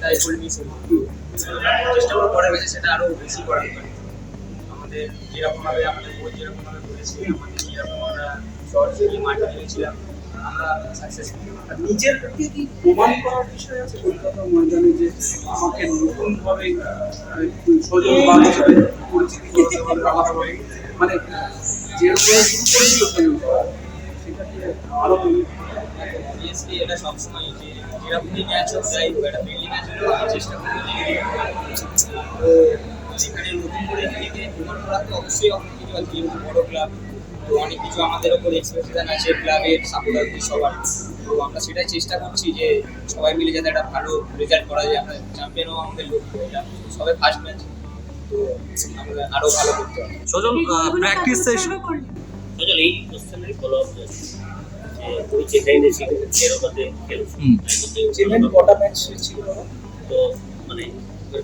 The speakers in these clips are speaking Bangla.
তাই চেষ্টা করব পরের ম্যাচে সেটা আরও বেশি করার আমাদের যেরকম ভাবে আমাদের বলেছে আমাদের যেরকম আমরা মাঠে নেমেছিলাম আমরা আর নিজেরকে কি প্রমাণ করার বিষয় আছে কলকাতা ময়দানে যে আমাকে নতুন ভাবে সজল বাদ হিসেবে পরিচিতি করতে হবে মানে যেরকম শুরু করেছিল আরও অবভিয়াসলি এটা সবসময় যে যেরকমই ম্যাচ হোক যাই হোক একটা ফ্রেন্ডলি ম্যাচ চেষ্টা করি যে নতুন করে নিজেকে প্রমাণ করার তো অবশ্যই অনেক কিছু আছে যেহেতু বড় ক্লাব তো অনেক কিছু আমাদের ওপর এক্সপেকটেশন আছে ক্লাবের সাপোর্টারদের সবার। তো আমরা সেটাই চেষ্টা করছি যে সবাই মিলে যাতে একটা ভালো রেজাল্ট করা যায় আমরা চ্যাম্পিয়নও আমাদের লক্ষ্য এটা সবাই ফার্স্ট ম্যাচ তো আমরা আরও ভালো করতে হবে সজল প্র্যাকটিস সেশন আসলে এই ওই চেন্নাই কটা ম্যাচ ছিল তো মানে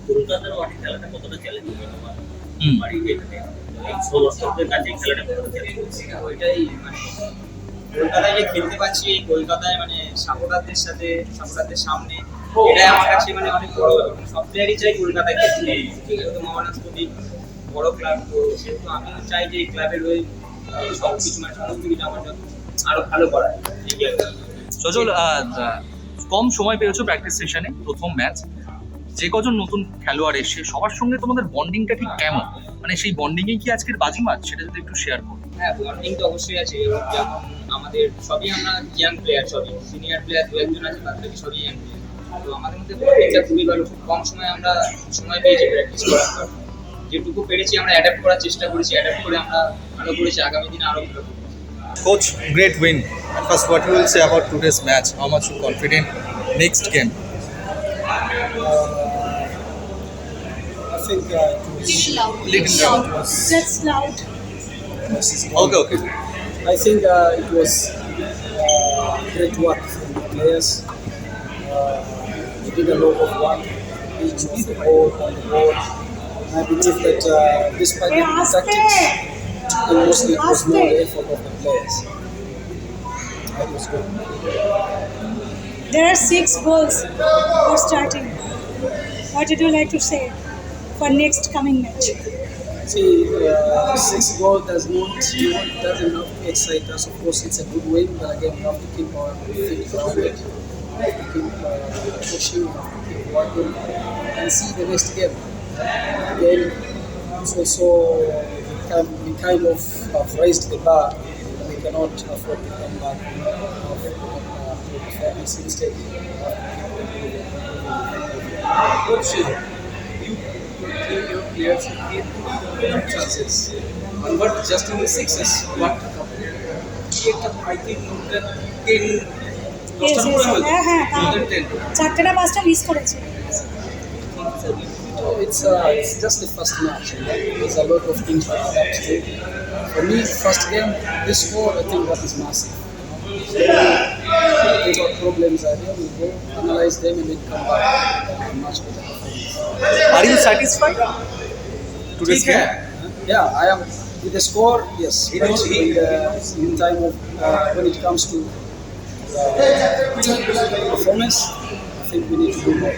কলকাতার মাঠে খেলাটা কতটা চ্যালেঞ্জিং তোমার হুম। বাড়ি সমর্থকদের কাছে খেলাটা কতটা চ্যালেঞ্জিং ওইটাই মানে কলকাতায় যে খেলতে পারছি এই কলকাতায় মানে সাপোর্টারদের সাথে সাপোর্টারদের সামনে এটাই আমার কাছে মানে অনেক বড় ব্যাপার মানে সব প্লেয়ারই চাই কলকাতায় খেলতে। যেহেতু মহারাজ খুবই বড় ক্লাব তো সেহেতু আমিও চাই যে এই ক্লাবের হয়ে আরও ভালো কম সময় পেয়েছ প্র্যাকটিস সেশনে প্রথম ম্যাচ যে কজন নতুন খেলোয়াড় এসে সবার সঙ্গে তোমাদের বন্ডিংটা ঠিক কেমন? মানে সেই বন্ডিংয়ে কি আজকের বাজিমাত সেটা যদি একটু শেয়ার করো। হ্যাঁ বন্ডিং তো অবশ্যই আছে। যেমন আমাদের, সবই আমরা ইয়াং প্লেয়ার সবই সিনিয়র প্লেয়ার দু একজন আছে, তার থেকে সবই ইয়াং প্লেয়ার তো আমাদের মধ্যে বন্ডিংটা খুবই ভালো। খুব কম সময় আমরা সময় পেয়েছি প্র্যাকটিস করার যেটুকু পেরেছি আমরা অ্যাডাপ্ট করার চেষ্টা করেছি অ্যাডাপ্ট করে আমরা ভালো করেছি আগামী দিনে আরও ভালো coach great win first what will say আবার to this match how much confident next game I think uh, it was uh, great work from a lot. I believe that uh, despite the tactics, it mostly it was more the effort of the players. That was good. There are six goals for starting. What did you like to say for next coming match? See, uh, six goal does not doesn't not excite us. Of course, it's a good win, but again, we have to keep our feet grounded. We have to keep uh, pushing. Have keep working and see the next game. Again, it's also can, we kind of have raised the bar. We cannot afford to come back uh, to this mistake. You your players chances. And what just in the sixes, what I think more than 10 Yes, দশটার yes, উপরে হ্যাঁ হ্যাঁ more তা than 10. চারটেটা পাঁচটা মিস করেছে No, it's, uh, it's just the first match. You know? There's a lot of things to have to. do. For me, first game, this goal, I think that is massive. You know? So, what problems are there, we go analyze them and then come back uh, much better. Are you satisfied today's game? Yeah, I am. With the score, yes. He knows, he, in, uh, in time of, uh, when it comes to uh, performance, I think we need to do more.